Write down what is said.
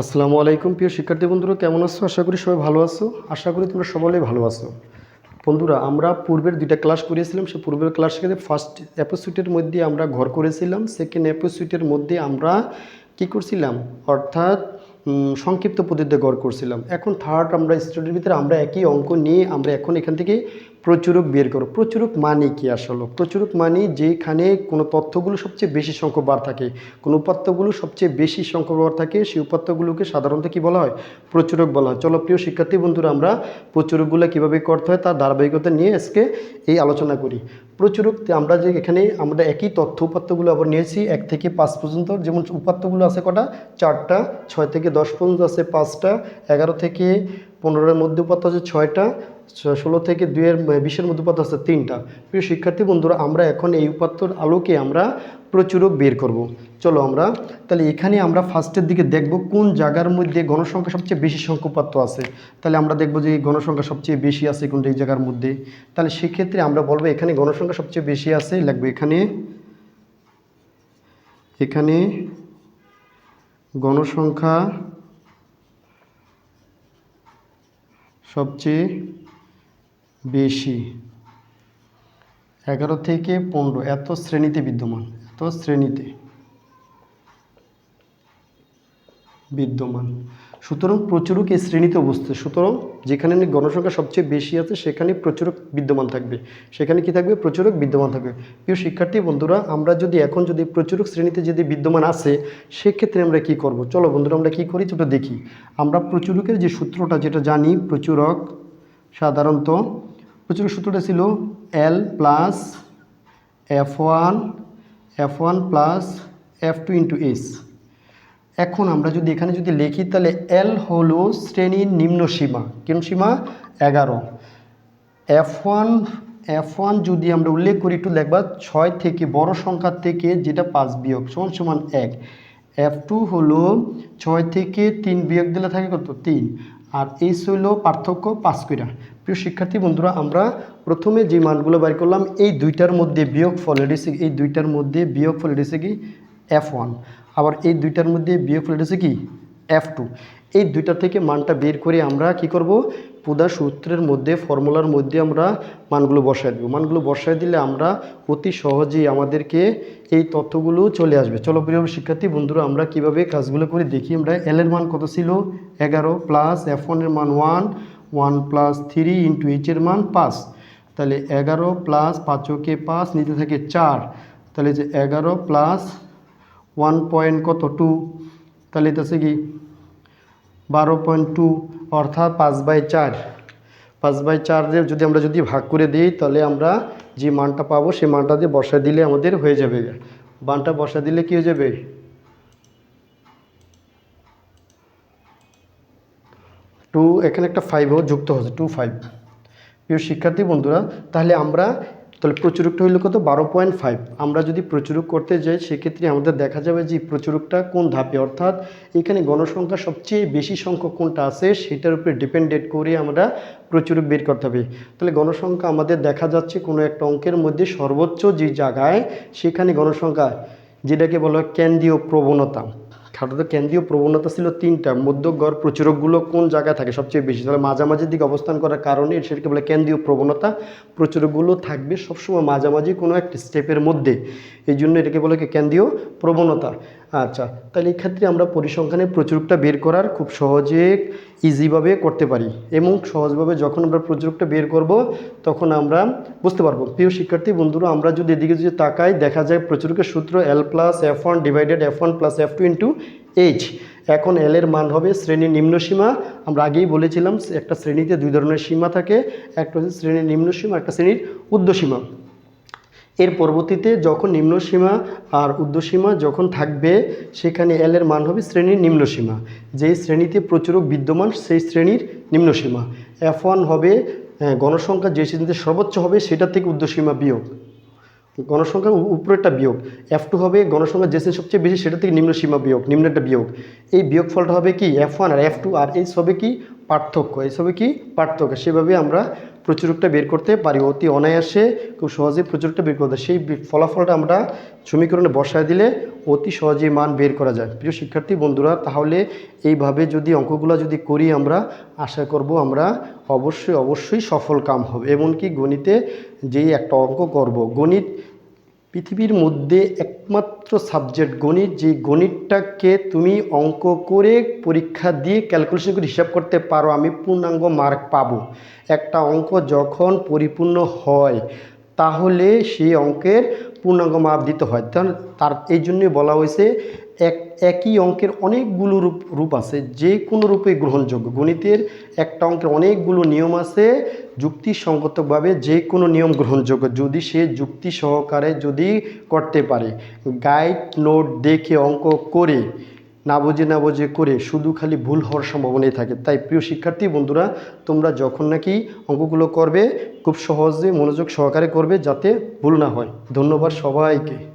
আসসালামু আলাইকুম প্রিয় শিক্ষার্থী বন্ধুরা, কেমন আছো? আশা করি সবাই ভালো আছো। আশা করি তোমরা সকলেই ভালো আছো। বন্ধুরা, আমরা পূর্বের দুইটা ক্লাস করেছিলাম সে পূর্বের ক্লাসে ফার্স্ট অ্যাপোসুইটের মধ্যে আমরা ঘর করেছিলাম। সেকেন্ড অ্যাপোসুইটের মধ্যে আমরা কি করছিলাম? অর্থাৎ সংক্ষিপ্ত পদ্ধতিতে গড় করছিলাম। এখন থার্ড আমরা স্টুডেন্টের ভিতরে আমরা একই অঙ্ক নিয়ে আমরা এখন এখান থেকে প্রচুরক বের করো। প্রচুরক মানে কি আসলে? প্রচুরক মানে যেখানে কোনো তথ্যগুলো সবচেয়ে বেশি সংখ্যক বার থাকে। কোনো উপাত্তগুলো সবচেয়ে বেশি সংখ্যক বার থাকে, সেই উপাত্তগুলোকে সাধারণত কি বলা হয়? প্রচুরক বলা হয়। চলো প্রিয় শিক্ষার্থী বন্ধুরা, আমরা প্রচুরকগুলো কীভাবে করতে হয় তার ধারাবাহিকতা নিয়ে আজকে এই আলোচনা করি। প্রচুরক আমরা যে এখানে আমরা একই তথ্য উপাত্তগুলো আবার নিয়েছি, এক থেকে পাঁচ পর্যন্ত। যেমন উপাত্তগুলো আছে কটা? চারটা, ছয় থেকে দশ পর্যন্ত আছে পাঁচটা, এগারো থেকে পনেরোর মধ্যে উপাত্ত আছে ছয়টা ষোলো থেকে দুইয়ের বিশের মধ্যে উপাত্ত আছে তিনটা। প্রিয় শিক্ষার্থী, বন্ধুরা, আমরা এখন এই উপাত্তর আলোকে আমরা প্রচুরক বের করব। চলো আমরা, তাহলে এখানে আমরা ফার্স্টের দিকে দেখব কোন জায়গার মধ্যে গণসংখ্যা সবচেয়ে বেশি সংখ্যক উপাত্ত আছে। তাহলে আমরা দেখব যে গণসংখ্যা সবচেয়ে বেশি আছে কোনটা এই জায়গার মধ্যে। তাহলে সেক্ষেত্রে আমরা বলব এখানে গণসংখ্যা সবচেয়ে বেশি আছে, লাগবে এখানে। এখানে গণসংখ্যা সবচেয়ে বেশি? এগারো থেকে পনেরো। এত শ্রেণীতে বিদ্যমান এত শ্রেণীতে। বিদ্যমান। সুতরাং প্রচুরক এই শ্রেণীতে অবস্থিত। সুতরাং যেখানে গণসংখ্যা সবচেয়ে বেশি আছে, সেখানে প্রচুরক বিদ্যমান থাকবে। সেখানে কি থাকবে? প্রচুরক বিদ্যমান থাকবে। প্রিয় শিক্ষার্থী, বন্ধুরা, আমরা যদি এখন যদি প্রচুরক শ্রেণীতে যদি বিদ্যমান আছে, সেক্ষেত্রে আমরা কি করব? চলো বন্ধুরা, আমরা কি করি? সেটা দেখি। আমরা প্রচুরকের যে সূত্রটা, যেটা জানি, প্রচুরক সাধারণত, প্রচুরক সূত্রটা ছিল L plus F one F one plus F two into S এখন আমরা যদি এখানে যদি লিখি, তাহলে এল হলো শ্রেণির নিম্ন সীমা। কোন সীমা? এগারো। এফ ওয়ান এফ ওয়ান যদি আমরা উল্লেখ করি, একটু দেখবা, ছয় থেকে বড় সংখ্যা থেকে যেটা পাঁচ বিয়োগ, সমান সমান এক। এফ টু হলো ছয় থেকে তিন বিয়োগ দিলে থাকে কত? তিন। আর এইচ হইল পার্থক্য পাঁচ কইরা। প্রিয় শিক্ষার্থী, বন্ধুরা, আমরা প্রথমে যে মানগুলো বের করলাম, এই দুইটার মধ্যে বিয়োগ ফল এসে এই দুইটার মধ্যে বিয়োগ ফল এসে কি? এফ ওয়ান আবার এই দুইটার মধ্যে বিয়োগ ফল এসে কি? এফ টু এই দুইটা থেকে মানটা বের করে আমরা কি করব? পুদা সূত্রের মধ্যে, ফর্মুলার মধ্যে আমরা মানগুলো বসায় দেবো। মানগুলো বসায় দিলে আমরা অতি সহজেই আমাদেরকে এই তথ্যগুলো চলে আসবে। চলো প্রিয় শিক্ষার্থী, বন্ধুরা, আমরা কীভাবে কাজগুলো করে দেখি। আমরা এল এর মান কত ছিল? এগারো প্লাস এফ ওয়ানের মান one one plus three into এইচের মান পাঁচ। তাহলে এগারো প্লাস পাঁচকে পাঁচ নিতে থাকে চার। তাহলে যে এগারো প্লাস ওয়ান পয়েন্ট কত? টু। তাহলে হচ্ছে কি? বারো পয়েন্ট টু, অর্থাৎ পাঁচ বাই চার। পাঁচ বাই চার যদি আমরা যদি ভাগ করে দিই, তাহলে আমরা যে মানটা পাবো, সেই মানটা দিয়ে বসা দিলে আমাদের হয়ে যাবে। মানটা বসা দিলে কি হয়ে যাবে? টু, এখানে একটা ফাইভও যুক্ত হচ্ছে, টু ফাইভ প্রিয় শিক্ষার্থী বন্ধুরা, তাহলে আমরা তাহলে প্রচুরকটা হইল কত? বারো পয়েন্ট ফাইভ। আমরা যদি প্রচুরক করতে যাই, সেক্ষেত্রে আমাদের দেখা যাবে যে প্রচুরকটা কোন ধাপে? অর্থাৎ এখানে গণসংখ্যা সবচেয়ে বেশি সংখ্যক কোনটা আছে, সেটার উপরে ডিপেন্ডেন্ট করে আমরা প্রচুরক বের করতে হবে। তাহলে গণসংখ্যা আমাদের দেখা যাচ্ছে কোনো একটা অঙ্কের মধ্যে সর্বোচ্চ যে জায়গায়, সেখানে গণসংখ্যা, যেটাকে বলা হয় কেন্দ্রীয় প্রবণতা। খাদ্য কেন্দ্রীয় প্রবণতা ছিল তিনটা মধ্যগড় প্রচুরকগুলো কোন জায়গায় থাকে সবচেয়ে বেশি? তাহলে মাঝামাঝির দিকে অবস্থান করার কারণে সেটাকে বলে কেন্দ্রীয় প্রবণতা প্রচুরকগুলো থাকবে সবসময় মাঝামাঝি কোনো একটা স্টেপের মধ্যে। এই জন্য এটাকে বলে কেন্দ্রীয় প্রবণতা। আচ্ছা তাহলে এই ক্ষেত্রে আমরা পরিসংখ্যানে প্রচুরকটা বের করার খুব সহজে ইজিভাবে করতে পারি এবং সহজভাবে যখন আমরা প্রচুরকটা বের করব, তখন আমরা বুঝতে পারব। প্রিয় শিক্ষার্থী, বন্ধুরা, আমরা যদি এদিকে যদি তাকাই, দেখা যায় প্রচুরকের সূত্র L plus F one divided F one plus F two into H এখন এল এর মান হবে শ্রেণির নিম্ন সীমা। আমরা আগেই বলেছিলাম, একটা শ্রেণীতে দুই ধরনের সীমা থাকে, একটা হচ্ছে শ্রেণির নিম্ন সীমা, একটা শ্রেণির ঊর্ধ্বসীমা এর পরবর্তীতে যখন নিম্ন সীমা আর ঊর্ধ্বসীমা যখন থাকবে, সেখানে এল এর মান হবে শ্রেণির নিম্ন সীমা যেই শ্রেণীতে প্রচুরক বিদ্যমান, সেই শ্রেণির নিম্ন সীমা এফ ওয়ান হবে গণসংখ্যা যে শ্রেণীতে সর্বোচ্চ হবে, সেটা থেকে ঊর্ধ্বসীমা বিয়োগ। গণসংখ্যার উপরেরটা বিয়োগ। এফ টু হবে, গণসংখ্যা যে শ্রেণি সবচেয়ে বেশি, সেটা থেকে নিম্ন সীমা বিয়োগ নিম্নটা বিয়োগ। এই বিয়োগ ফলটা হবে কি? এফ ওয়ান আর এফ টু আর এই সবে কি? পার্থক্য। এই সবে কি? পার্থক্য। সেভাবে আমরা প্রচুরকটা বের করতে পারি অতি অনায়াসে, খুব সহজে প্রচুরকটা বের করতে সেই ফলাফলটা আমরা সমীকরণে বসায় দিলে অতি সহজেই মান বের করা যায়। প্রিয় শিক্ষার্থী, বন্ধুরা, তাহলে এইভাবে যদি অঙ্কগুলো যদি করি আমরা, আশা করব আমরা অবশ্যই অবশ্যই সফল কাম হবে। এমনকি গণিতে যেই একটা অঙ্ক করব, গণিত পৃথিবীর মধ্যে একমাত্র সাবজেক্ট গণিত, যে গণিতটাকে তুমি অঙ্ক করে পরীক্ষা দিয়ে ক্যালকুলেশন করে হিসাব করতে পারো, আমি পূর্ণাঙ্গ মার্ক পাবো। একটা অঙ্ক যখন পরিপূর্ণ হয়, তাহলে সেই অঙ্কের পূর্ণাঙ্গ মাপ দিতে হয়। তার, এই জন্যই বলা হয়েছে এক, একই অঙ্কের অনেকগুলো রূপ রূপ আছে, যে কোনো রূপে গ্রহণযোগ্য। গণিতের একটা অঙ্কের অনেকগুলো নিয়ম আছে, যুক্তিসঙ্গতভাবে যে কোনো নিয়ম গ্রহণযোগ্য, যদি সে যুক্তি সহকারে যদি করতে পারে। গাইড নোট দেখে অঙ্ক করে, না বুঝে না বুঝে করে, শুধু খালি ভুল হওয়ার সম্ভাবনাই থাকে। তাই প্রিয় শিক্ষার্থী, বন্ধুরা, তোমরা যখন নাকি অঙ্কগুলো করবে, খুব সহজে মনোযোগ সহকারে করবে, যাতে ভুল না হয়। ধন্যবাদ সবাইকে।